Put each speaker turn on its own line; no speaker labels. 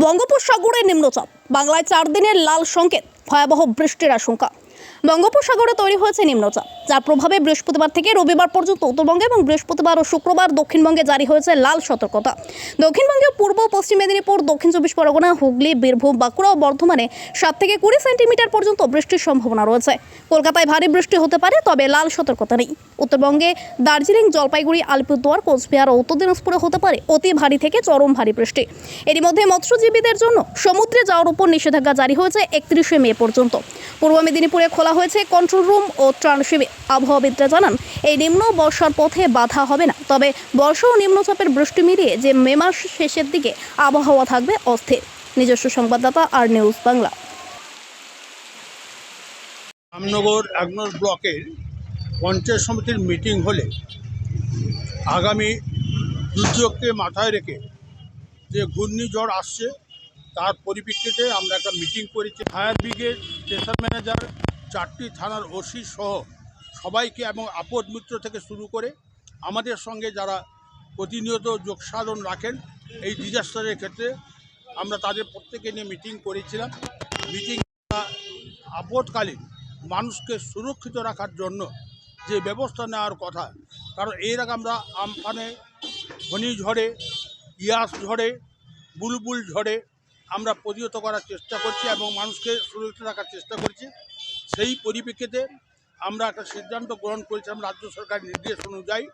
বঙ্গোপসাগরে নিম্নচাপ। বাংলায় চার দিনের লাল সংকেত। ভয়াবহ বৃষ্টির আশঙ্কা। বঙ্গোপসাগরে তৈরি হয়েছে নিম্নচাপ, যার প্রভাবে বৃহস্পতিবার থেকে রবিবার পর্যন্ত উত্তরবঙ্গে এবং বৃহস্পতিবার ও শুক্রবার দক্ষিণবঙ্গে জারি হয়েছে লাল সতর্কতা। দক্ষিণবঙ্গে পূর্ব পশ্চিম মেদিনীপুর, দক্ষিণ চব্বিশ পরগনা, হুগলি, বীরভূম, বাঁকুড়া ও বর্ধমানে সাত থেকে কুড়ি সেন্টিমিটার পর্যন্ত বৃষ্টির সম্ভাবনা রয়েছে। কলকাতায় ভারী বৃষ্টি হতে পারে, তবে লাল সতর্কতা নেই। উত্তরবঙ্গে দার্জিলিং, জলপাইগুড়ি, আলিপুরদুয়ার, কোচবিহার ও উত্তর দিনাজপুরে হতে পারে অতি ভারী থেকে চরম ভারী বৃষ্টি। এরই মধ্যে মৎস্যজীবীদের জন্য সমুদ্রে যাওয়ার উপর নিষেধাজ্ঞা জারি হয়েছে একত্রিশে মে পর্যন্ত। পূর্ব মেদিনীপুরে খোলা হয়েছে কন্ট্রোল রুম ও ত্রাণ আবহাওয়াবিদরা জানান, এই নিম্ন বর্ষার পথে বাধা হবে না। তবে বর্ষা ও নিম্নচাপের বৃষ্টি মিলিয়ে যে মে মাস শেষের দিকে আবহাওয়া থাকবে অস্থির। নিজস্ব সংবাদদাতা আর নিউজ বাংলা।
রামনগর একনর ব্লকের পঞ্চায়েত সমিতির মিটিং হলে আগামী দুর্যোগকে মাথায় রেখে যে ঘূর্ণিঝড় আসছে, তার পরিপ্রেক্ষিতে আমরা একটা মিটিং করেছি। ফায়ার ব্রিগেড, স্টেশন ম্যানেজার চারটি থানার ওসি সহ সবাইকে এবং আপদ মিত্র থেকে শুরু করে আমাদের সঙ্গে যারা প্রতিনিয়ত যোগসাধন রাখেন, এই ডিজাস্টারের ক্ষেত্রে আমরা তাদের প্রত্যেকে নিয়ে মিটিং করেছিলাম। মিটিং আপদকালীন, মানুষকে সুরক্ষিত রাখার জন্য যে ব্যবস্থা নেওয়ার কথা, কারণ এর আগে আমরা আমফানে ঘূর্ণিঝড়ে ইয়াস ঝড়ে, বুলবুল ঝড়ে আমরা প্রতিহত করার চেষ্টা করছি এবং মানুষকে সুরক্ষিত রাখার চেষ্টা করছি। সেই পরিপ্রেক্ষিতে আমরা একটা সিদ্ধান্ত গ্রহণ করেছিলাম রাজ্য সরকারের নির্দেশ অনুযায়ী।